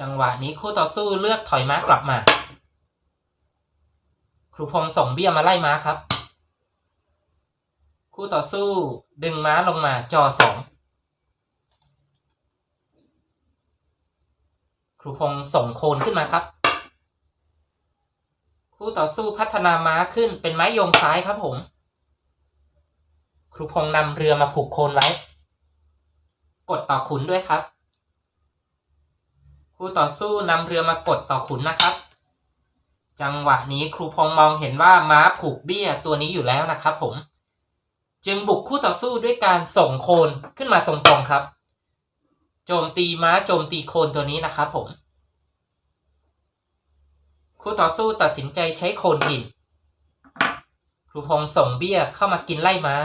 จังหวะนี้คู่ต่อสู้เลือกถอยม้ากลับมา ครูพงส่งเบี้ยมาไล่ม้าครับ คู่ต่อสู้ดึงม้าลงมาจอสองครูพงส่งโคนขึ้นมาครับ คู่ต่อสู้พัฒนาม้าขึ้นเป็นไม้โยงซ้ายครับผม ครูพงนำเรือมาผูกโคนไว้ กดต่อขุนด้วยครับ คู่ต่อสู้นำเรือมากดต่อขุนนะครับ จังหวะนี้ครูพงมองเห็นว่าม้าผูกเบี้ยตัวนี้อยู่แล้วนะครับ ผม จึงบุกคู่ต่อสู้ด้วยการส่งโคนขึ้นมาตรงๆครับ โจมตีม้าโจมตีโคนตัวนี้นะครับ ผม คู่ต่อสู้ตัดสินใจใช้โคนกิน ครูพงส่งเบี้ยเข้ามากินไล่ม้า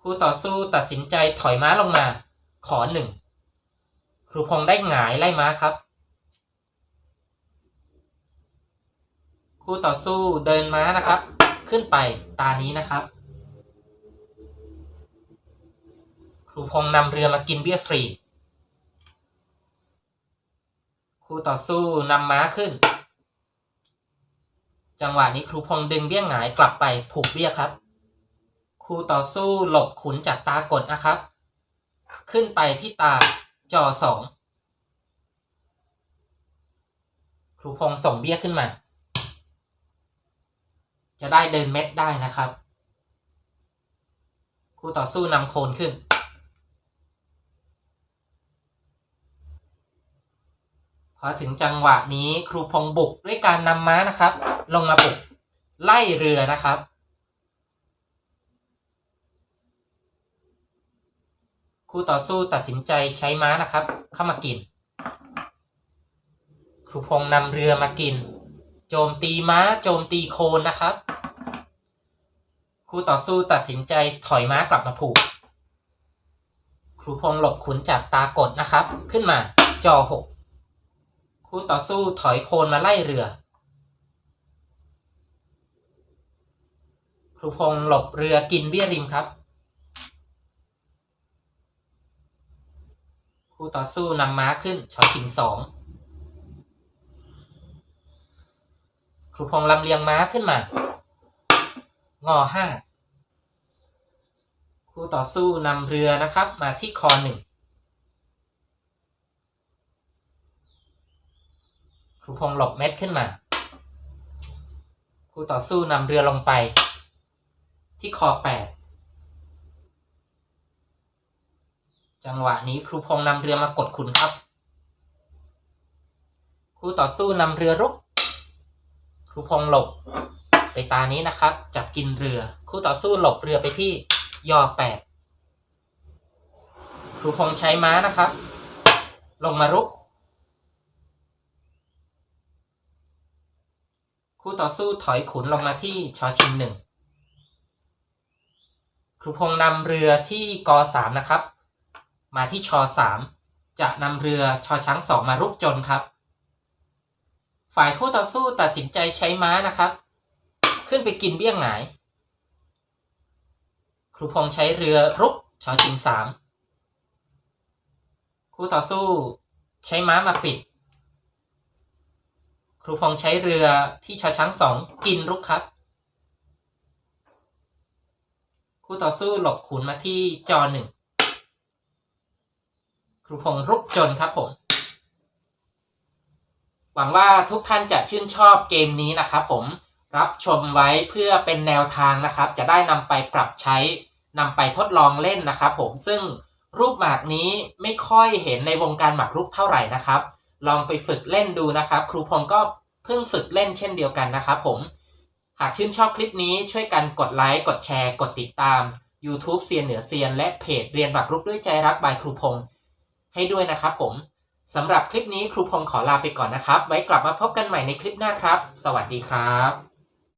คู่ต่อสู้ตัดสินใจถอยม้าลงมา ขอหนึ่งครูพงษ์ได้หงายไล่ม้าครับ คู่ต่อสู้เดินม้านะครับ ขึ้นไปตานี้นะครับ ครูพงษ์นำเรือมากินเบี้ยฟรีคู่ต่อสู้นำม้าขึ้น จังหวะนี้ครูพงษ์ดึงเบี้ยหงายกลับไปผูกเบี้ยครับ คู่ต่อสู้หลบขุนจากตากดนะครับ ขึ้นไปที่ตาจอสองครูพงส่งเบี้ยขึ้นมา จะได้เดินเม็ดได้นะครับ คู่ต่อสู้นำโคนขึ้น พอถึงจังหวะนี้ครูพงษ์บุกด้วยการนำม้านะครับ ลงมาบุก ไล่เรือนะครับ คู่ต่อสู้ตัดสินใจใช้ม้านะครับ เข้ามากิน ครูพงนำเรือมากิน โจมตีม้า โจมตีโคนนะครับ คู่ต่อสู้ตัดสินใจถอยม้ากลับมาผูก ครูพงหลบขุนจากตากดนะครับ ขึ้นมาจอหกคู่ต่อสู้ถอยโคนมาไล่เรือ ครูพงหลบเรือกินเบี้ยริมครับ คู่ต่อสู้นำม้าขึ้นชอชิงสองครูพงลำเลียงม้าขึ้นมา งอห้าคู่ต่อสู้นำเรือนะครับ มาที่คอหนึ่งครูพงหลบเม็ดขึ้นมา คู่ต่อสู้นำเรือลงไป ที่คอแปด จังหวะนี้ครูพงษ์นำเรือมากดขุนครับ คู่ต่อสู้นำเรือรุก ครูพงษ์หลบ ไปตานี้นะครับ จับกินเรือ คู่ต่อสู้หลบเรือไปที่ยอแปดครูพงษ์ใช้ม้านะครับ ลงมารุก คู่ต่อสู้ถอยขุนลงมาที่ชอชิงหนึ่งครูพงษ์นำเรือที่กสามนะครับ มาที่ชอสามจะนำเรือชอช้างสองมารุกจนครับ ฝ่ายคู่ต่อสู้ตัดสินใจใช้ม้านะครับ ขึ้นไปกินเบี้ยงหงาย ครูพงษ์ใช้เรือรุกชอชิงสามคู่ต่อสู้ใช้ม้ามาปิด ครูพงษ์ใช้เรือที่ชอช้างสองกินรุกครับคู่ต่อสู้หลบขุนมาที่จอหนึ่ง ครูพงษ์รุกจนครับผม หวังว่าทุกท่านจะชื่นชอบเกมนี้นะครับผมรับชมไว้เพื่อเป็นแนวทางนะครับ จะได้นำไปปรับใช้นำไปทดลองเล่นนะครับผมซึ่งรูปหมากนี้ไม่ค่อยเห็นในวงการหมากรุกเท่าไหร่นะครับ ลองไปฝึกเล่นดูนะครับ ครูพงษ์ก็เพิ่งฝึกเล่นเช่นเดียวกันนะครับผมหากชื่นชอบคลิปนี้ช่วยกันกดไลค์กดแชร์ กดติดตาม YouTube เซียนเหนือเซียน และเพจเรียนหมากรุกด้วยใจรักบายครูพงษ์ ให้ด้วยนะครับผมสำหรับคลิปนี้ครูพงศ์ขอลาไปก่อนนะครับ ไว้กลับมาพบกันใหม่ในคลิปหน้าครับ สวัสดีครับ